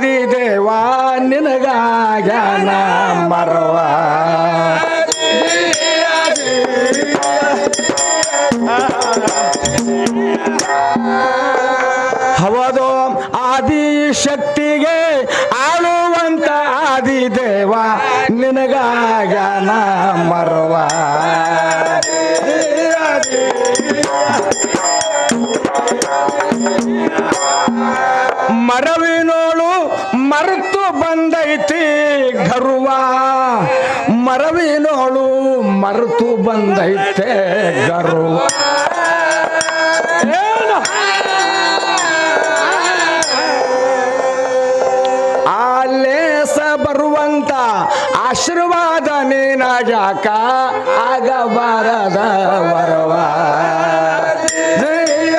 ಆದಿದೇವ ನಿನಗಾಗ್ಯಾನ ಮರವ. ಹೌದು ಆದಿಶಕ್ತಿಗೆ ಆಳುವಂತ ಆದಿದೇವ ನಿನಗಾಗ್ಯಾನ ಮರವ. ಮರೆತು ಬಂದೈತೆ ಗರು? ಆಲೇಸ ಬರುವಂತ ಆಶೀರ್ವಾದ ನೀನಾಗ್ಯಾಕ ಆಗಬಾರದ ವರವ. ಜಯ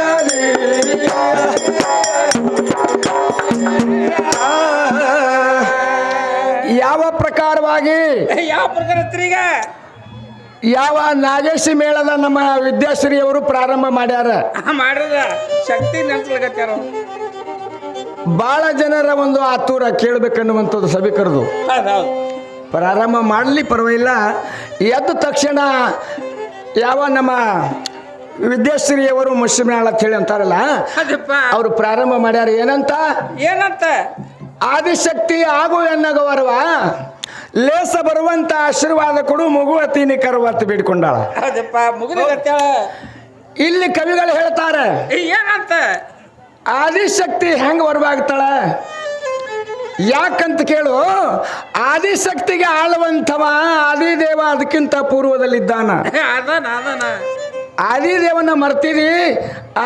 ಯಾವ ಪ್ರಕಾರವಾಗಿ? ಯಾವ ಪ್ರಕಾರ ಯಾವ ನಾಗೇಶಿ ಮೇಳದ ನಮ್ಮ ವಿದ್ಯಾಶ್ರೀಯವರು ಪ್ರಾರಂಭ ಮಾಡ್ಯಾರ? ಶಕ್ತಿ ಬಹಳ ಜನರ ಒಂದು ಆತುರ ಕೇಳಬೇಕನ್ನುವಂಥದ್ದು ಸಭೆ ಕರೆದು ಪ್ರಾರಂಭ ಮಾಡಲಿ ಪರವಾಗಿಲ್ಲ. ಎದ್ದ ತಕ್ಷಣ ಯಾವ ನಮ್ಮ ವಿದ್ಯಾಶ್ರೀಯವರು ಮುಸ್ಲಿಮ್ನಾಳ ಅಂತ ಹೇಳಿ ಅಂತಾರಲ್ಲ ಅದಪ್ಪ. ಅವರು ಪ್ರಾರಂಭ ಮಾಡ್ಯಾರ. ಏನಂತ? ಏನಂತ? ಆದಿಶಕ್ತಿ ಆಗು ಎನ್ನಗವರವ. ಲೇಸ ಬರುವಂತ ಆಶೀರ್ವಾದ ಕೊಡು ಮಗುವತೀನಿ ಕರುವತ್ತು ಬೇಡಿಕೊಂಡಾಳ. ಮುಗಿದ ಇಲ್ಲಿ ಕವಿಗಳು ಹೇಳ್ತಾರೆ ಏನಂತ? ಆದಿಶಕ್ತಿ ಹೆಂಗ್ ಹೊರವಾಗ್ತಾಳ ಯಾಕಂತ ಕೇಳು ಆದಿಶಕ್ತಿಗೆ ಆಳುವಂಥವ ಆದಿದೇವ ಅದಕ್ಕಿಂತ ಪೂರ್ವದಲ್ಲಿದ್ದಾನ. ಅದಾನ ಅದಾನ ಆದಿದೇವನ ಮರ್ತೀರಿ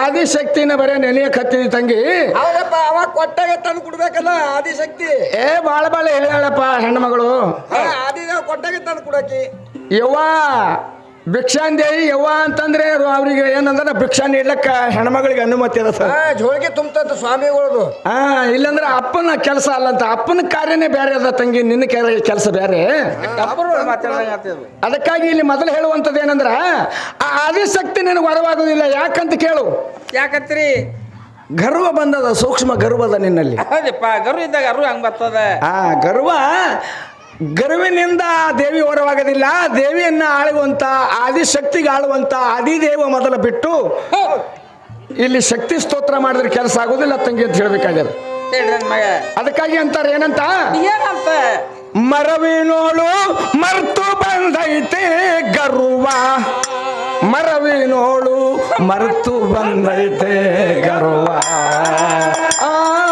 ಆದಿಶಕ್ತಿನ ಬರೇ ನೆನೆಯಕ್ ಹತ್ತಿದಿ ತಂಗಿ. ಹೌದಪ್ಪ ಅವಾಗ ಕೊಟ್ಟಾಗ ತಂದು ಕೊಡ್ಬೇಕಲ್ಲ ಆದಿಶಕ್ತಿ. ಏ ಬಾಳ ಬಾಳ ಹೇಳಪ್ಪ ಹೆಣ್ಮಗಳು ಆದಿದೇವ ಕೊಟ್ಟಾಗ ತಂದು ಕೊಡಕಿ. ಯವ್ವ ಭಿಕ್ಷಾಂದೇಯಿ ಯವ್ವ ಅಂತಂದ್ರೆ ಅವ್ರು ಅವ್ರಿಗೆ ಏನಂದ್ರೆ ಭಿಕ್ಷಾ ನೀಡ್ಲಕ್ಕ ಹೆಣ್ಮಗಳಿಗೆ ಅನುಮತಿ ಅದ ಸರ್. ಜೋಳಿಗೆ ತುಂಬತಂತ ಸ್ವಾಮಿಗಳದು. ಹಾ ಇಲ್ಲಂದ್ರೆ ಅಪ್ಪನ ಕೆಲಸ ಅಲ್ಲ ಅಂತ. ಅಪ್ಪನ ಕಾರ್ಯನೇ ಬೇರೆ ಅದ ತಂಗಿ ನಿನ್ನ ಕೆಲಸ ಬೇರೆ ಅದಕ್ಕಾಗಿ ಇಲ್ಲಿ ಮೊದಲು ಹೇಳುವಂಥದ್ದು ಏನಂದ್ರ ಆ ಆದಿಶಕ್ತಿ ನಿನಗೆ ಹೊರವಾಗುದಿಲ್ಲ ಯಾಕಂತ ಕೇಳು. ಯಾಕತ್ರಿ? ಗರ್ವ ಬಂದದ ಸೂಕ್ಷ್ಮ ಗರ್ವದ ನಿನ್ನಲ್ಲಿ. ಗರ್ವ ಗರು ಇದ್ದಾಗ ಗರ್ವ ಹಂಗ ಬರ್ತದ. ಆ ಗರ್ವ ಗರ್ವಿನಿಂದ ದೇವಿ ಹೊರವಾಗೋದಿಲ್ಲ ದೇವಿಯನ್ನ ಆಳುವಂತ ಆದಿಶಕ್ತಿಗೆ ಆಳುವಂತ ಆದಿದೇವ ಮೊದಲು ಬಿಟ್ಟು ಇಲ್ಲಿ ಶಕ್ತಿ ಸ್ತೋತ್ರ ಮಾಡಿದ್ರೆ ಕೆಲಸ ಆಗೋದಿಲ್ಲ ತಂಗಿ ಅಂತ ಹೇಳ್ಬೇಕಾಗ್ಯದ. ಅದಕ್ಕಾಗಿ ಅಂತಾರೆ ಏನಂತ? ಏನಂತ? ಮರವಿನೋಳು ಮರ್ತು ಬಂದೈತೆ ಗರುವ. ಮರವಿನೋಳು ಮರ್ತು ಬಂದೈತೆ ಗರುವ. ಆ.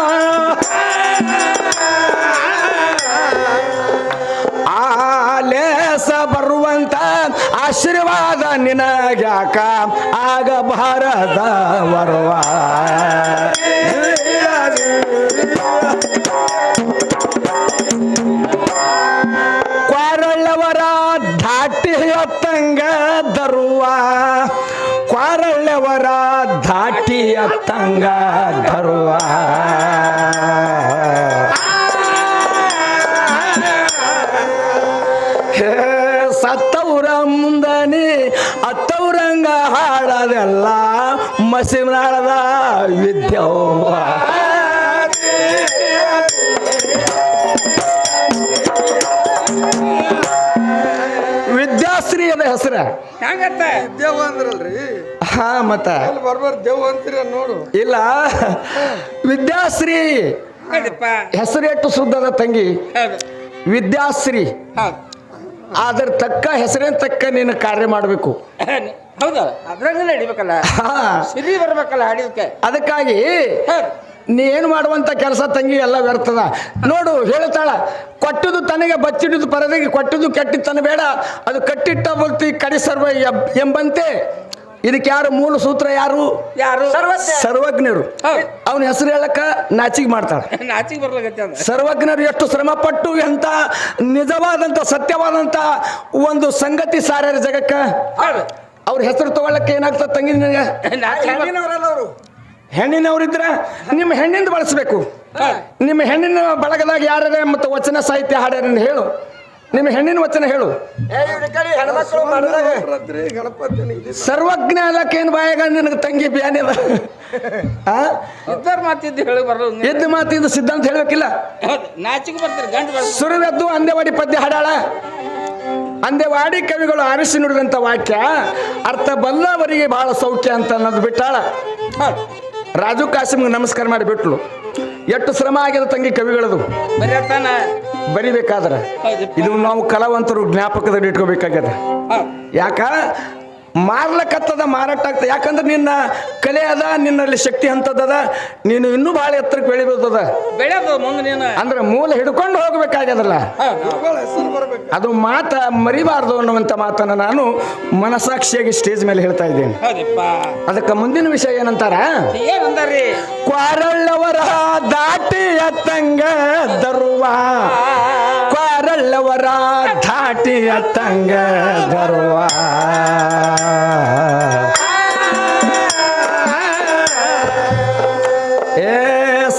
ಆಶೀರ್ವಾದ ಆಗ ಭಾರತ ಬರುವ ಕ್ವಾರಳ್ಳವರ ಧಾಟಿ ಅತ್ತಂಗ ದರುವ ಕ್ವಾರಳ್ಳವರ ದಾಟಿಯತ್ತಂಗ ಅತ್ತಂಗ ದರುವ ಅತ್ತವ್ರಂಗ ಹಾಡದೆಲ್ಲ ಮಸಿನಾಡದ ವಿದ್ಯವ್ವ. ವಿದ್ಯಾಶ್ರೀ ಅದ ಹೆಸರ. ಹೆಂಗತ್ತ? ದೇವ ಅಂದ್ರಲ್ರಿ. ಹಾ ಮತ್ತ. ಅಲ್ಲಿ ಬರ್ಬಾರ ದೇವ್ ಅಂತೀರ ನೋಡು. ಇಲ್ಲ. ವಿದ್ಯಾಶ್ರೀ. ಹೆಸರೇಟು ಹೆಸರು ಎಷ್ಟು ಸುದ್ದದ ತಂಗಿ ವಿದ್ಯಾಶ್ರೀ ಅದ್ರ ತಕ್ಕ ಹೆಸರಿನ ತಕ್ಕ ನೀನು ಕಾರ್ಯ ಮಾಡಬೇಕು. ಹೌದು ಅದ್ರಂಗ ನಡಿಬೇಕಲ್ಲ ಹಾ. ಸಿರಿ ಬರ್ಬೇಕಲ್ಲ ಹಾಡಿದಕ್ಕೆ ಅದಕ್ಕಾಗಿ ನೀ ಏನು ಮಾಡುವಂತ ಕೆಲಸ ತಂಗಿ ಎಲ್ಲ ವ್ಯರ್ಥದ. ನೋಡು ಹೇಳ್ತಾಳ ಕೊಟ್ಟದು ತನಗೆ ಬಚ್ಚಿಡುದು ಪರದಿಗೆ ಕೊಟ್ಟದು ತನ ಬೇಡ. ಅದು ಕಟ್ಟಿಟ್ಟ ಭಕ್ತಿ ಕಡಿಸರ್ವ ಎಬ್- ಎಂಬಂತೆ. ಇದಕ್ಕೆ ಯಾರು ಮೂಲ ಸೂತ್ರ ಯಾರು? ಯಾರು? ಸರ್ವಜ್ಞರು. ಅವನ ಹೆಸರು ಹೇಳಕ್ಕ ನಾಚಿಗೆ ಮಾಡ್ತಾಳೆ ನಾಚಿಗೆ ಬರ್ಲಾಗತ್ತೆ ಅಂದ ಸರ್ವಜ್ಞರು ಎಷ್ಟು ಶ್ರಮ ಪಟ್ಟು ಎಂತ ನಿಜವಾದಂತ ಸತ್ಯವಾದಂತ ಒಂದು ಸಂಗತಿ ಸಾರ್ಯಾರ ಜಗಕ್ಕ? ಅವ್ರ ಹೆಸರು ತಗೊಳಕ್ಕೆ ಏನಾಗ್ತದೆ ತಂಗಿ ನಿನಗೆ? ನಾಚಿಕೆ ಹೆಣ್ಣಿನವರಲ್ಲ ಅವರು. ಹೆಣ್ಣಿನವ್ರಿದ್ರ? ನಿಮ್ಮ ಹೆಣ್ಣಿಂದ ಬಳಸಬೇಕು. ನಿಮ್ಮ ಹೆಣ್ಣಿನ ಬಳಗದಾಗ ಯಾರ್ಯಾರ ಮತ್ತು ವಚನ ಸಾಹಿತ್ಯ ಹಾಡ್ಯಾರ ಹೇಳು. ನಿಮ್ಮ ಹೆಣ್ಣಿನ ವಚನ ಹೇಳು. ಸರ್ವಜ್ಞ ಅಲ್ಲಕ್ಕೇನು ಬಾಯಾಗ ನಿನಗೆ ತಂಗಿ ಬ್ಯಾನಿ ಅದ? ಆ? ಇದ್ದವ್ರ್ ಮಾತಿದ್ದು ಸಿದ್ಧ ಅಂತ ಎದ್ದು ಮಾತಿದ್ದು ಸಿದ್ಧಾಂತ ಹೇಳ್ಬೇಕಿಲ್ಲ? ಹೌದು ನಾಚಿಕೆ ಬರ್ತಾರೆ ಗಂಡು ಬರ್ತಾರೆ ಸುರವೆದ್ದು ಅಂದೆವಾಡಿ ಪದ್ಯ ಹಾಡಾಳ? ಅಂದೇವಾಡಿ ಕವಿಗಳು ಆರಿಸಿ ನುಡಿದಂತ ವಾಕ್ಯ ಅರ್ಥ ಬಲ್ಲವರಿಗೆ ಬಹಳ ಸೌಖ್ಯ ಅಂತ ಅನ್ನೋದು ಬಿಟ್ಟಾಳ. ರಾಜು ಕಾಸಿಮ್ಗೆ ನಮಸ್ಕಾರ ಮಾಡಿ ಬಿಟ್ಲು. ಎಷ್ಟು ಶ್ರಮ ಆಗಿದೆ ತಂಗಿ ಕವಿಗಳದು? ಬರೀತಾನ ಬರಿಬೇಕಾದ್ರೆ. ಇದು ನಾವು ಕಲಾವಂತರು ಜ್ಞಾಪಕದಲ್ಲಿ ಇಟ್ಕೋಬೇಕಾಗ್ಯದ. ಯಾಕ? ಮಾರ್ಲಕತ್ತದ ಮಾರಾಟ ಆಗ್ತದೆ ಯಾಕಂದ್ರೆ ನಿನ್ನ ಕಲೆ ಅದ ನಿನ್ನಲ್ಲಿ ಶಕ್ತಿ ಅಂತದದ ನೀನು ಇನ್ನೂ ಭಾಳ ಎತ್ತರಕ್ಕೆ ಬೆಳಿಬೋದದ. ಬೆಳೆಯೋದು ಮುಂದೆ ನೀನು. ಅಂದ್ರೆ ಮೂಲ ಹಿಡ್ಕೊಂಡು ಹೋಗ್ಬೇಕಾಗ್ಯದಲ್ಲ? ಅದು ಮಾತ ಮರಿಬಾರ್ದು ಅನ್ನುವಂಥ ಮಾತನ್ನು ನಾನು ಮನಸಾಕ್ಷಿಯಾಗಿ ಸ್ಟೇಜ್ ಮೇಲೆ ಹೇಳ್ತಾ ಇದ್ದೇನೆ. ಅದಕ್ಕೆ ಮುಂದಿನ ವಿಷಯ ಏನಂತಾರ? ಕ್ವಾರಳ್ಳವರ ದಾಟಿ ತಂಗ ದರುವ. ಕ್ವಾರಳ್ಳವರ ಧಾಟಿಯ ತಂಗ ಬರುವ. ಏ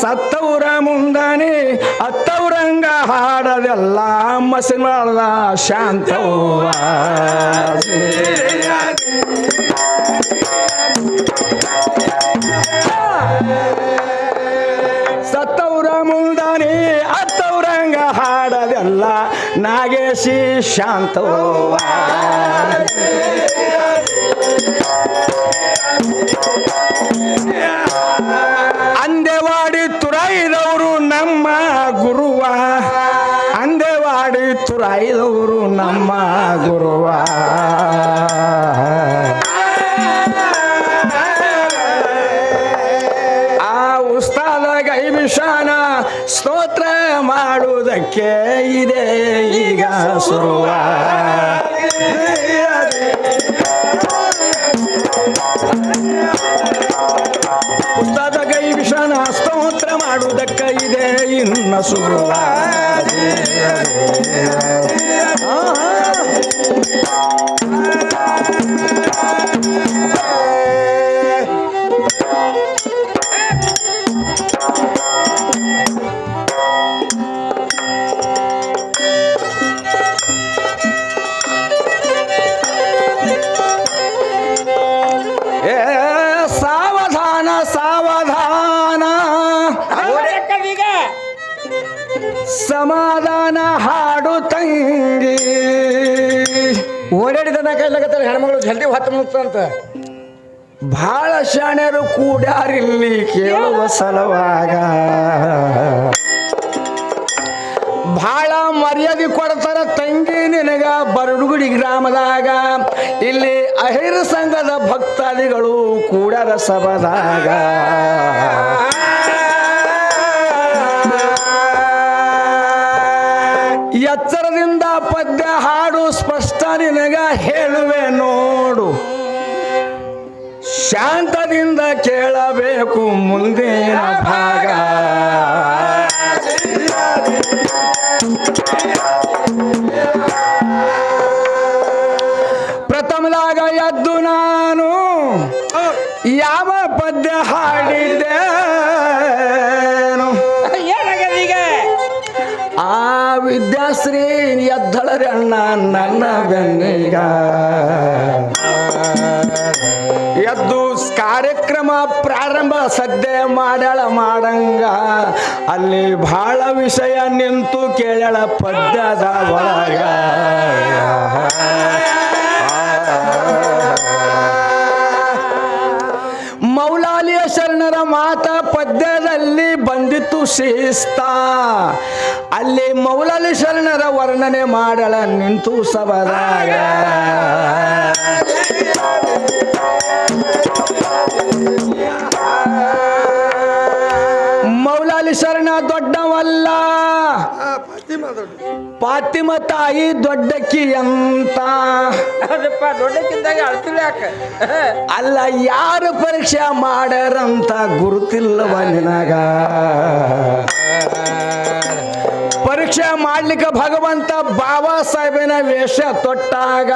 ಸತ್ತವರ ಮುಂದಾನೆ ಅತ್ತವರಂಗ ಹಾಡದೆಲ್ಲ ಮಸಿಮಾಳದ ಶಾಂತವ್ವ. ನಾಗೇಶಿ ಶಾಂತವ್ವ ಅಂದೆವಾಡಿ ತುರಾಯಿದವರು ನಮ್ಮ ಗುರುವ. ಅಂದೆವಾಡಿ ತುರಾಯಿದವರು ನಮ್ಮ ಗುರುವ. ಆ ಉಸ್ತಾದ ಗೈವಿಷಾನ ಸ್ತೋತ್ರ ಮಾಡುವುದಕ್ಕೆ ಈಗ ಶುರುವ ಕೈ ಗೈವಿಷಾನ ಸ್ತೋತ್ರ ಮಾಡುವುದಕ್ಕೆ ಇದೆ ಇನ್ನ ಶುರುವ ಸಮಾಧಾನ ಹಾಡು ತಂಗಿ. ಓಡಾಡಿದ ಕೈಲಾಗತ್ತಾರ ಹೆಣ್ಮಗಳು, ಜಲ್ದಿ ಹೊತ್ತು ಮುಗ್ತಂತ ಬಹಳ ಶಾಣ್ಯರು ಕೂಡಾರಿಲ್ಲಿ ಕೇಳುವ ಸಲುವಾಗ. ಬಹಳ ಮರ್ಯಾದೆ ಕೊಡ್ತಾರ ತಂಗಿ ನಿನಗ ಬರಡುಗುಡಿ ಗ್ರಾಮದಾಗ. ಇಲ್ಲಿ ಅಹಿರ ಸಂಘದ ಭಕ್ತಾದಿಗಳು ಕೂಡದ ಸಭದಾಗ. ಎಚ್ಚರದಿಂದ ಪದ್ಯ ಹಾಡು ಸ್ಪಷ್ಟ ನಿನಗ ಹೇಳುವೆ ನೋಡು. ಶಾಂತದಿಂದ ಕೇಳಬೇಕು ಮುಂದಿನ ಭಾಗ. ಪ್ರಥಮದಾಗ ಎದ್ದು ನಾನು ಯಾವ ಪದ್ಯ ಈಗ? ಆ ವಿದ್ಯಾಶ್ರೀ ಎದ್ದಳರಣ್ಣ ನನ್ನ ಬೆನ್ನಿಗ. ಎದ್ದು ಕಾರ್ಯಕ್ರಮ ಪ್ರಾರಂಭ ಸದ್ಯ ಮಾಡಳ ಮಾಡಂಗ. ಅಲ್ಲಿ ಬಹಳ ವಿಷಯ ನಿಂತು ಕೇಳಳ ಪದ್ಯದ ಒಳಗ. ಮೌಲಾಲಿಯ ಶರಣರ ಮಾತ ಪದ್ಯದಲ್ಲಿ ಬಂದಿತ್ತು ಶಿಸ್ತ ಅಲ್ಲಿ ಮೌಲಲಿ ಶರಣರ ವರ್ಣನೆ ಮಾಡಳ ನಿಂತು ಸಬದಾಗ ಮೌಲಾಲಿ ಶರಣ ದೊಡ್ಡವಲ್ಲ. ಪಾತಿಮ ತಾಯಿ ದೊಡ್ಡಕ್ಕಿ ಅಂತ ಅಲ್ಲ ಯಾರು ಪರೀಕ್ಷೆ ಮಾಡರಂತ ಗುರುತಿಲ್ಲವ ನಿನಗ? ಪರೀಕ್ಷೆ ಮಾಡ್ಲಿಕ್ಕೆ ಭಗವಂತ ಬಾಬಾ ಸಾಹೇಬಿನ ವೇಷ ತೊಟ್ಟಾಗ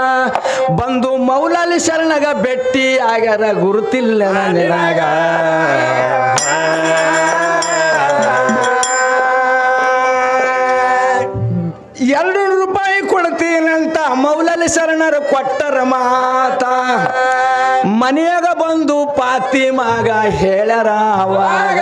ಬಂದು ಮೌಲಾಲಿ ಶರಣಗ ಬೆಟ್ಟಿ ಆಗ್ಯಾರ ಗುರುತಿಲ್ಲ ನಿನಗ. ಎರಡು ರೂಪಾಯಿ ಕೊಡ್ತೀನಂತ ಮೌಲಾಲಿ ಶರಣರು ಕೊಟ್ಟರ ಮಾತ. ಮನೆಯಾಗ ಬಂದು ಪಾತಿ ಮಾಗ ಹೇಳ್ಯಾರ ಅವಾಗ.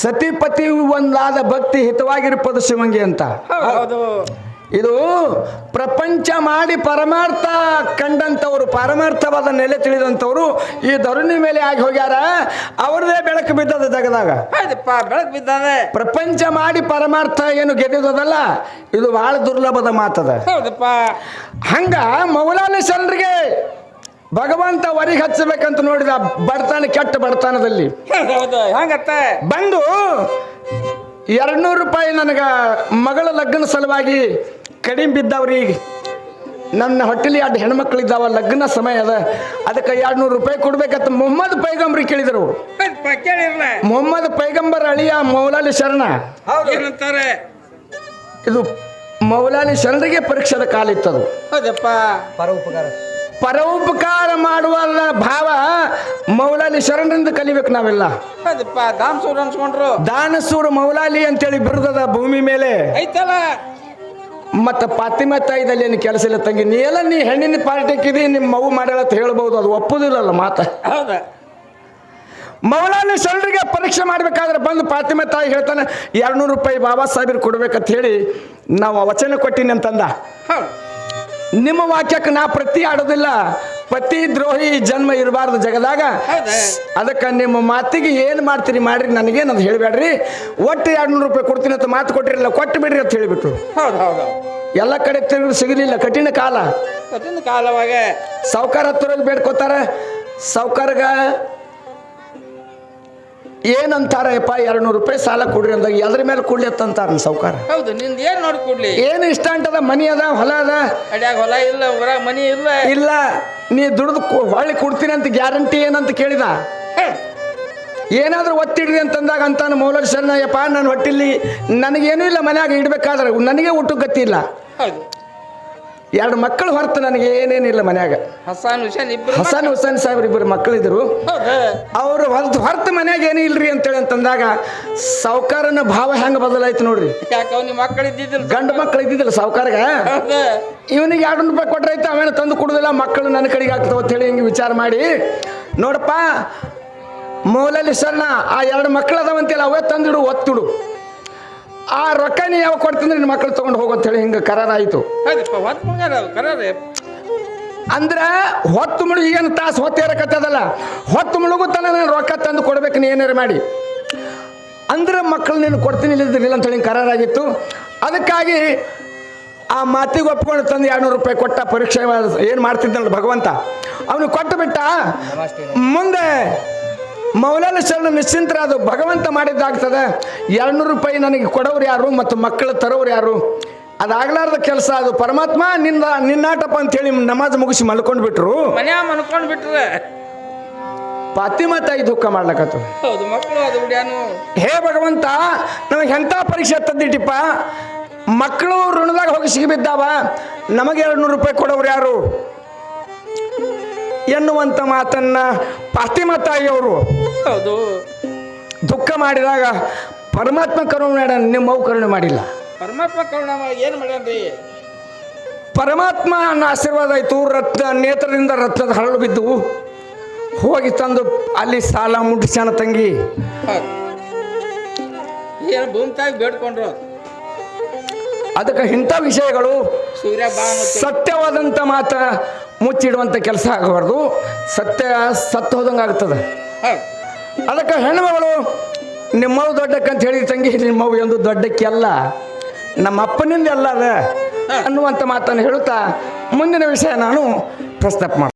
ಸತಿಪತಿ ಒಂದಾದ ಭಕ್ತಿ ಹಿತವಾಗಿರ್ಪದು ಶಿವಂಗಿ ಅಂತ. ಇದು ಪ್ರಪಂಚ ಮಾಡಿ ಪರಮಾರ್ಥ ಕಂಡಂಥವ್ರು ಪರಮಾರ್ಥವಾದ ನೆಲೆ ತಿಳಿದಂಥವ್ರು ಈ ಧರುಣಿ ಮೇಲೆ ಆಗಿ ಹೋಗ್ಯಾರ ಅವ್ರದೇ ಬೆಳಕು ಬಿದ್ದದ ಜಗದಾಗ. ಬೆಳಕು ಬಿದ್ದಾನೆ ಪ್ರಪಂಚ ಮಾಡಿ ಪರಮಾರ್ಥ ಏನು ಗೆದ್ದಿದ್ದದಲ್ಲ ಇದು ಬಹಳ ದುರ್ಲಭದ ಮಾತದ. ಹೌದಪ್ಪ. ಹಂಗ ಮೌಲಾಲೇಶ್ವರರಿಗೆ ಭಗವಂತ ವರಿಗೆ ಹಚ್ಚಬೇಕಂತ ನೋಡಿದ ಬಡತನ ಕೆಟ್ಟ ಬಡತನದಲ್ಲಿ. ಹಂಗತ್ತ. ಬಂದು ಎರಡ್ನೂರು ರೂಪಾಯಿ ನನಗೆ ಮಗಳ ಲಗ್ನ ಸಲುವಾಗಿ ಕಡಿಮೆ ಬಿದ್ದವ್ರಿಗೆ ನನ್ನ ಹೊಟ್ಟೆಲಿ ಎರಡು ಹೆಣ್ಮಕ್ಳಿದ್ದಾವ ಲಗ್ನ ಸಮಯ ಅದ. ಅದಕ್ಕೆ ಎರಡ್ನೂರು ರೂಪಾಯಿ ಕೊಡ್ಬೇಕಂತ ಮೊಹಮ್ಮದ್ ಪೈಗಂಬ್ರಿಗೆ ಕೇಳಿದ್ರು. ಮೊಹಮ್ಮದ್ ಪೈಗಂಬರ್ ಅಳಿಯ ಮೌಲಾಲಿ ಶರಣ. ಇದು ಮೌಲಾಲಿ ಶರಣರಿಗೆ ಪರೀಕ್ಷೆದ ಕಾಲ ಇತ್ತದು. ಪರ ಉಪಕಾರ. ಪರೋಪಕಾರ ಮಾಡುವ ಭಾವ ಮೌಲಾಲಿ ಶರಣರಿಂದ ಕಲಿಬೇಕು ನಾವೆಲ್ಲ. ಅದಪ್ಪ ದಾಮ್ ಸೂರ್ ಅನ್ಸ್ಕೊಂಡ್ರು. ದಾನಸೂರು ಮೌಲಾಲಿ ಅಂತೇಳಿ ಬಿರುದದ ಭೂಮಿ ಮೇಲೆ. ಐತಲ್ಲ? ಮತ್ತು ಪಾತಿಮ ತಾಯಿದಲ್ಲಿ ಏನು ಕೆಲಸ ಇಲ್ಲ ತಂಗಿ ನೀ ಎಲ್ಲ ನೀ ಹೆಣ್ಣಿನ ಪಾರ್ಟಿಕ್ಕಿದಿ ನಿಮ್ಮ ಮಗು ಮಾಡ್ಯಾಳ ಅಂತ ಹೇಳ್ಬೋದು ಅದು ಒಪ್ಪುದಿಲ್ಲಲ್ಲ ಮಾತ. ಹೌದ? ಮೌಲಾಲಿ ಶರಣರಿಗೆ ಪರೀಕ್ಷೆ ಮಾಡ್ಬೇಕಾದ್ರೆ ಬಂದು ಪಾತಿಮ ತಾಯಿ ಹೇಳ್ತಾನೆ ಎರಡ್ನೂರು ರೂಪಾಯಿ ಬಾಬಾ ಸಾಹೇಬ್ರಿಗೆ ಕೊಡ್ಬೇಕಂತ ಹೇಳಿ ನಾವು ವಚನ ಕೊಟ್ಟಿನಿ ಅಂತಂದ. ಹೌದು. ನಿಮ್ಮ ವಾಕ್ಯಕ್ಕೆ ನಾ ಪ್ರತಿ ಆಡೋದಿಲ್ಲ ಪತಿ ದ್ರೋಹಿ ಜನ್ಮ ಇರಬಾರ್ದು ಜಗದಾಗ? ಅದಕ್ಕೆ ನಿಮ್ಮ ಮಾತಿಗೆ ಏನು ಮಾಡ್ತೀರಿ ಮಾಡ್ರಿ ನನಗೇನು ಅದು ಹೇಳಬೇಡ್ರಿ ಒಟ್ಟು ಎರಡು ನೂರು ರೂಪಾಯಿ ಕೊಡ್ತೀನಿ ಅಂತ ಮಾತು ಕೊಟ್ಟಿರಲಿಲ್ಲ ಕೊಟ್ಟು ಬಿಡ್ರಿ ಅಂತ ಹೇಳಿಬಿಟ್ರು ಹೌದು ಹೌದು. ಎಲ್ಲ ಕಡೆ ತಿರುಗಿ ಸಿಗಲಿಲ್ಲ ಕಠಿಣ ಕಾಲ. ಕಠಿಣ ಕಾಲವಾಗ. ಸಾವ್ಕಾರ ಹತ್ತಿರ ಬೇಡ್ಕೋತಾರ. ಸಾವ್ಕಾರ್ಗ ಏನಂತಾರಪ್ಪ ಎರಡು ನೂರು ರೂಪಾಯಿ ಸಾಲ ಕೊಡ್ರಿ ಅಂದಾಗ ಎದ್ರ ಮೇಲೆ ಕೊಡ್ಲಿ ಅಂತಾರ ಸೌಕಾರ ಹೌದು ನಿಂದ ಏನ್ ನೋಡಿ ಕೊಡ್ಲಿ? ಏನು ಇಷ್ಟ ಅಂತದ? ಮನಿ ಅದ ಹೊಲ ಅದ? ಅಡ್ಯಾಗ ಹೊಲ ಇಲ್ಲ ಊರಾಗ ಮನಿ ಇಲ್ಲ. ಇಲ್ಲ ನೀ ದುಡ್ದು ಹೊಳ್ಳಿ ಕೊಡ್ತೀನಿ ಅಂತ ಗ್ಯಾರಂಟಿ ಏನಂತ ಕೇಳಿದ? ಏನಾದರೂ ಏನಾದ್ರೂ ಒತ್ತಿಡ್ರಿ ಅಂತಂದಾಗ ಅಂತಾನು ಮೌಲರ್ ಶರಣಯ್ಯಪ್ಪ ನಾನು ಹೊಟ್ಟಿಲಿ ನನಗೇನು ಇಲ್ಲ ಮನ್ಯಾಗ ಇಡ್ಬೇಕಾದ್ರೆ ನನಗೆ ಊಟಕ್ಕೆ ಗತಿ ಇಲ್ಲ. ಹೌದು. ಎರಡು ಮಕ್ಕಳು ಹೊರತು ನನಗೆ ಏನೇನಿಲ್ಲ ಮನ್ಯಾಗ. ಹಸಾನ್ ಹುಸೇನ್ ಇಬ್ಬರು ಹಸನ್ ಹುಸೇನ್ ಸಾಹೇಬ್ರು ಇಬ್ಬರು ಮಕ್ಕಳಿದ್ರು. ಅವರು ಹೊರತು ಹೊರತು ಮನ್ಯಾಗ ಏನೂ ಇಲ್ರಿ ಅಂತೇಳಿ ಅಂತಂದಾಗ ಸಾವುಕಾರನ ಭಾವ ಹೆಂಗೆ ಬದಲಾಯ್ತು ನೋಡ್ರಿ. ಯಾಕೆ ಮಕ್ಕಳು ಇದ್ದಿದ್ದಿಲ್ಲ ಗಂಡು ಮಕ್ಕಳು ಇದ್ದಿದ್ದಿಲ್ಲ ಸಾವುಕಾರಗ. ಇವನಿಗೆ ಎರಡು ರೂಪಾಯಿ ಕೊಟ್ರೆ ಆಯ್ತು ಅವೇನು ತಂದು ಕೊಡುದಿಲ್ಲ ಮಕ್ಕಳು ನನ್ನ ಕಡೆಗೆ ಆಗ್ತವೆ ಅಂತ ಹೇಳಿ ಹಿಂಗೆ ವಿಚಾರ ಮಾಡಿ. ನೋಡಪ್ಪ ಮೌಲಲ್ಲಿ ಸಣ್ಣ ಆ ಎರಡು ಮಕ್ಕಳು ಅದಾವಂತಿಲ್ಲ ಅವೇ ತಂದಿಡು ಒತ್ತಿಡು ಆ ರೊಕ್ಕ ನೀ ಯಾವ ಕೊಡ್ತಂದ್ರೆ ನಿನ್ನ ಮಕ್ಕಳು ತೊಗೊಂಡು ಹೋಗು ಅಂತ ಹೇಳಿ ಹಿಂಗೆ ಕರಾರಾಯಿತು ಹೌದಪ್ಪ ಹೊತ್ತು ಕರಾರೆ. ಅಂದ್ರೆ ಹೊತ್ತು ಮುಳುಗು ಏನು ತಾಸು ಹೊತ್ತು ಏರಕತ್ತದಲ್ಲ ಹೊತ್ತು ಮುಳುಗು ನಾನು ರೊಕ್ಕ ತಂದು ಕೊಡ್ಬೇಕು ನೀ ಏನಾರು ಮಾಡಿ. ಅಂದ್ರೆ ಮಕ್ಕಳು ನೀನು ಕೊಡ್ತೀನಿ ಇಲ್ಲದಿರಲಿಲ್ಲ ಅಂತ ಹೇಳಿ ಕರಾರಾಗಿತ್ತು ಅದಕ್ಕಾಗಿ ಆ ಮಾತಿಗೆ ಒಪ್ಕೊಂಡು ತಂದು ಎರಡ್ನೂರು ರೂಪಾಯಿ ಕೊಟ್ಟ ಪರೀಕ್ಷೆ ಏನು ಮಾಡ್ತಿದ್ದಲ್ಲ ಭಗವಂತ. ಅವನು ಕೊಟ್ಟು ಬಿಟ್ಟ. ಮುಂದೆ ಮೌಲಾನ ಶರಣ ನಿಶ್ಚಿಂತರ ಅದು ಭಗವಂತ ಮಾಡಿದ್ದಾಗ್ತದೆ. ಎರಡ್ನೂರು ರೂಪಾಯಿ ನನಗೆ ಕೊಡೋರು ಯಾರು ಮತ್ತು ಮಕ್ಕಳು ತರೋರು ಯಾರು? ಅದಾಗ್ಲಾರ್ದ ಕೆಲಸ ಅದು. ಪರಮಾತ್ಮ ನಿನ್ನ ನಿನ್ನಾಟಪ್ಪ ಅಂತೇಳಿ ನಮಾಜ್ ಮುಗಿಸಿ ಮಲ್ಕೊಂಡು ಬಿಟ್ರು ಮನ್ಕೊಂಡ್ ಬಿಟ್ರೆ ಫಾತಿಮಾ ತಾಯಿ ದುಃಖ ಮಾಡ್ಲಕತ್ತು. ಹೇ ಭಗವಂತ ನಮಗೆ ಎಂಥ ಪರೀಕ್ಷೆ ತಂದಿಟ್ಟಿಪ್ಪ ಮಕ್ಕಳು ಋಣದಾಗ ಹೋಗಿ ಸಿಗಿಬಿದ್ದಾವ? ನಮಗೆ ಎರಡು ನೂರು ರೂಪಾಯಿ ಕೊಡೋರು ಯಾರು? ಎನ್ನುವಂಥ ಮಾತನ್ನ ಪಾತಿಮ ತಾಯಿಯವರು ಹೌದು. ದುಃಖ ಮಾಡಿದಾಗ ಪರಮಾತ್ಮ ಕರುಣೆ ಮಾಡ ನಿಮ್ಮ ಮಗು ಕರುಣೆ ಮಾಡಿಲ್ಲ. ಪರಮಾತ್ಮ ಕರುಣ ಏನು ಮಾಡ್ಯಾನ್ರಿ ಪರಮಾತ್ಮ ನನ್ನ ಆಶೀರ್ವಾದ ಆಯಿತು ರತ್ನ ನೇತ್ರದಿಂದ ರತ್ನದ ಹರಳು ಬಿದ್ದು ಹೋಗಿ ತಂದು ಅಲ್ಲಿ ಸಾಲ ಮುಟ್ಟಿಸ್ಯಾನ ತಂಗಿ. ಏನು ಭೂಮಿ ತಾಯಿ ಬೇಡ್ಕೊಂಡ್ರು? ಅದಕ್ಕೆ ಇಂಥ ವಿಷಯಗಳು ಅನ್ನೋ ಸತ್ಯವಾದಂಥ ಮಾತ ಮುಚ್ಚಿಡುವಂಥ ಕೆಲಸ ಆಗಬಾರ್ದು. ಸತ್ಯ ಸತ್ತು ಹೋದಂಗೆ ಆಗ್ತದೆ. ಅದಕ್ಕೆ ಅದಕ್ಕೆ ಹೆಣ್ಮಗಳು ನಿಮ್ಮವು ದೊಡ್ಡಕ್ಕಂತ ಹೇಳಿ ತಂಗಿ ನಿಮ್ಮವು ಎಂದು ದೊಡ್ಡಕ್ಕೆ ಅಲ್ಲ ನಮ್ಮ ಅಪ್ಪನಿಂದ ಎಲ್ಲ ಅದ ಅನ್ನುವಂಥ ಮಾತನ್ನು ಹೇಳುತ್ತಾ ಮುಂದಿನ ವಿಷಯ ನಾನು ಪ್ರಸ್ತಾಪ ಮಾಡ್ತೀನಿ.